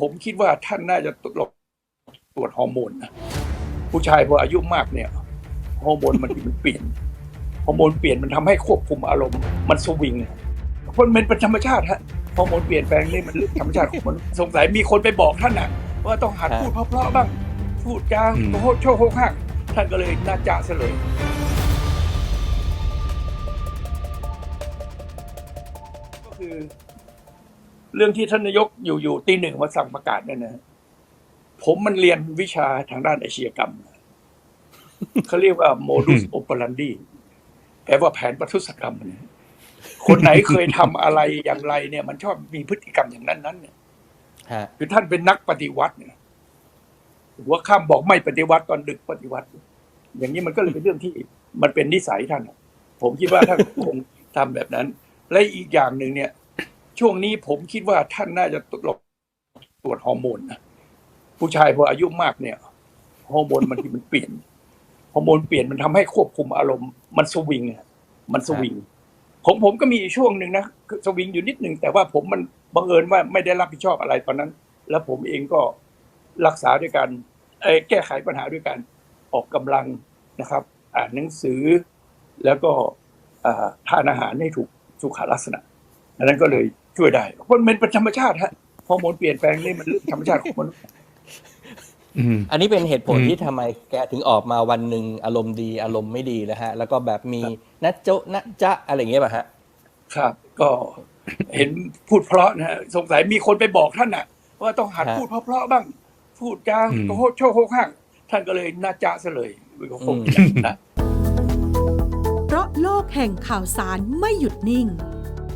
ผมคิดว่าท่านน่าจะตรวจตรวจฮอร์โมนนะผู้ชายพออายุมากเนี่ยฮอร์โมนมันมันเปลี่ยนฮอร์โมนเปลี่ยนมันทำให้ควบคุมอารมณ์มันสวิงเพราะมันเป็นธรรมชาติฮะฮอร์โมนเปลี่ยนแปลงนี่มันเรื่องธรรมชาติของมันษย์สงสัยมีคนไปบอกท่านนะว่าต้องหัดฮะพูดเพราะๆบ้าง พูดจาอืมโคตรโชว์โคกหักท่านก็เลยน่าจะซะเลยก็คือ เรื่องที่ท่านนายกอยู่ๆตีหนึ่งมาสั่งประกาศเนี่ยนะ ผมมันเรียนวิชาทางด้านอาชญากรรมเขาเรียกว่าโมดูสโอเปรันดีแปลว่าแผนประทุษกรรมเนี่ยคนไหนเคยทำอะไรอย่างไรเนี่ย มันชอบมีพฤติกรรมอย่างนั้นนั้นเนี่ยฮะคือท่านเป็นนักปฏิวัติเนี่ยหัวข้ามบอกไม่ปฏิวัติตอนดึกปฏิวัติ อย่างนี้มันก็เลยเป็นเรื่องที่มันเป็นนิสัยท่านอะผมคิดว่าท่านคงทำแบบนั้น และอีกอย่างหนึ่งเนี่ย ช่วงนี้ผมคิดว่าท่านน่าจะตรวจตรวจฮอร์โมนนะผู้ชายพออายุมากเนี่ยฮอร์โมนมันมันเปลี่ยนฮอร์โมนเปลี่ยนมันทำให้ควบคุมอารมณ์ มันสวิงอะมันสวิงของผมก็มีช่วงหนึ่งนะสวิงอยู่นิดหนึ่งแต่ว่าผมมันบังเอิญว่าไม่ได้รับผิดชอบอะไรตอนนั้น แล้วผมเองก็รักษาด้วยการแก้ไขปัญหาด้วยการออกกำลังนะครับ อ่านหนังสือแล้วก็ทานอาหารให้ถูกสุขลักษณะ อันนั้นก็เลยช่วยได้เพราะมันเป็นธรรมชาติฮะฮอร์โมนเปลี่ยนแปลงนี่มันเรื่องธรรมชาติของมนุษย์อืมอันนี้เป็นเหตุผลอืมที่ทำไมแกถึงออกมาวันหนึ่งอารมณ์ดีอารมณ์ไม่ดีนะฮะ แล้วก็แบบมีนัดโจะนัดจะอะไรอย่างเงี้ยป่ะฮะ ครับ ก็เห็นพูดเพราะนะฮะสงสัยมีคนไปบอกท่านน่ะ ว่าต้องหัดฮะพูดเพราะๆบ้าง พูดจาอืมโคตรโชว์โคกหักท่านก็เลยน่าจะซะเลยก็คงอย่างนั้นนะเพราะโลกแห่งข่าวสารไม่หยุดนิ่ง